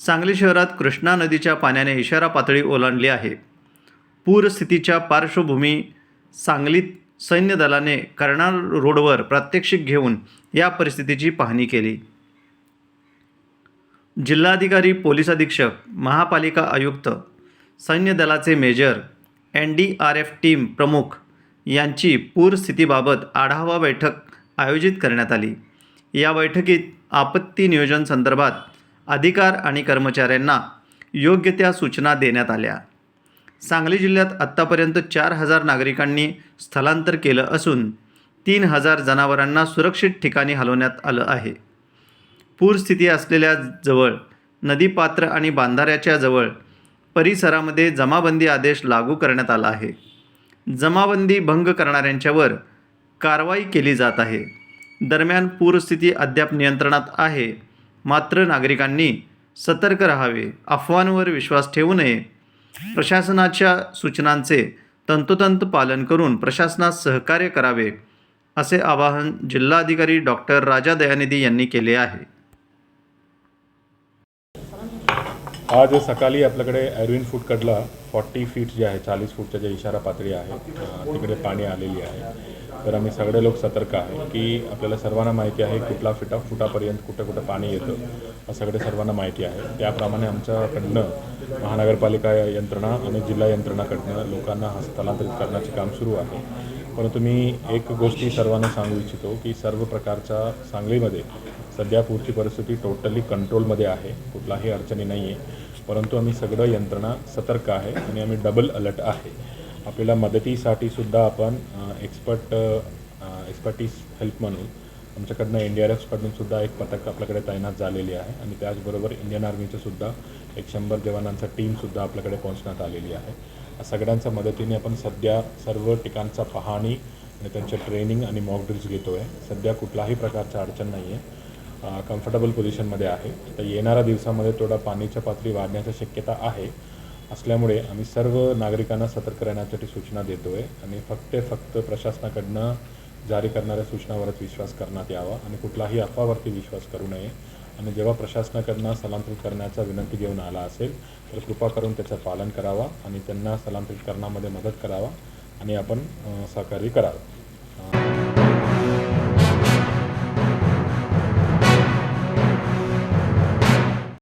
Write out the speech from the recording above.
सांगली शहरात कृष्णा नदीच्या पाण्याने इशारा पातळी ओलांडली आहे. पूरस्थितीच्या पार्श्वभूमी सांगलीत सैन्य दलाने कर्नाळ रोडवर प्रात्यक्षिक घेऊन या परिस्थितीची पाहणी केली. जिल्हाधिकारी पोलीस अधीक्षक महापालिका आयुक्त सैन्य दलाचे major N D R F team प्रमुख यांची पूरस्थितीबाबत आढावा बैठक आयोजित करण्यात आली. या बैठकीत आपत्ती नियोजन संदर्भात अधिकार आणि कर्मचाऱ्यांना योग्य त्या सूचना देण्यात आल्या. सांगली जिल्ह्यात आत्तापर्यंत चार हजार नागरिकांनी स्थलांतर केलं असून तीन हजार जनावरांना सुरक्षित ठिकाणी हलवण्यात आलं आहे. पूरस्थिती असलेल्या जवळ नदीपात्र आणि बांधाऱ्याच्या जवळ परिसरामध्ये जमाबंदी आदेश लागू करण्यात आला आहे. जमाबंदी भंग करणाऱ्यांच्यावर कारवाई केली जात आहे. दरम्यान पूरस्थिती अद्याप नियंत्रणात आहे. मात्र नागरिकांनी सतर्क राहावे अफवांवर विश्वास ठेवू नये. प्रशासनाच्या सूचनांचे तंतोतंत पालन करून प्रशासनास सहकार्य करावे असे आवाहन जिल्हाधिकारी डॉक्टर राजा दयानिधी यांनी केले आहे. आज सकाळी आपल्याकडे ॲरविन फूडकडला फॉर्टी फीट जे आहे चाळीस फूटच्या जे इशारा पातळी आहे तिकडे पाणी आलेली आहे. तर आम्ही सगळे लोक सतर्क आहे की आपल्याला सर्वांना माहिती आहे कुठला फिटा फुटापर्यंत कुठं कुठं पाणी येतं सगळे सर्वांना माहिती आहे. त्याप्रमाणे आमच्याकडनं महानगरपालिका यंत्रणा आणि जिल्हा यंत्रणाकडनं लोकांना हस्तांतरित करण्याचे काम सुरू आहे. परंतु मी एक गोष्टी सर्वांना सांगू इच्छितो की सर्व प्रकारच्या सांगलीमध्ये सध्या पूरची परिस्थिती टोटली कंट्रोलमध्ये आहे. कुठलाही अडचणी नाही आहे परंतु आम्ही सगळं यंत्रणा सतर्क आहे आणि आम्ही डबल अलर्ट आहे. आपल्याला मदतीसाठी सुद्धा आपण एक्सपर्ट एक्सपर्टीज हेल्प म्हणून आमच्याकडनं एन डी आर एफकडून सुद्धा एक पथक आपल्याकडे तैनात झालेली आहे. आणि त्याचबरोबर इंडियन आर्मीचं सुद्धा एक शंभर जवानांचा टीमसुद्धा आपल्याकडे पोहोचण्यात आलेली आहे. सगळ्यांच्या मदतीने आपण सध्या सर्व ठिकाणचा पाहणी आणि त्यांचे ट्रेनिंग आणि मॉक ड्रिल्स घेतो आहे सध्या कुठलाही प्रकारचा अडचण नाही आहे कम्फर्टेबल पोझिशनमध्ये आहे. तर येणाऱ्या दिवसामध्ये थोडा पाणीच्या पातळी वाढण्याची शक्यता आहे. असल्यामुळे आम्ही सर्व नागरिकांना सतर्क राहण्यासाठी सूचना देतो आहे आणि फक्त फक्त प्रशासनाकडनं जारी करणाऱ्या सूचनावरच विश्वास करण्यात यावा आणि कुठलाही अफवावरती विश्वास करू नये. आणि जेव्हा प्रशासनाकडनं स्थलांतरित करण्याचा विनंती घेऊन आला असेल तर कृपा करून त्याचं पालन करावा आणि त्यांना स्थलांतरित करण्यामध्ये मदत करावा आणि आपण सहकार्य करावं.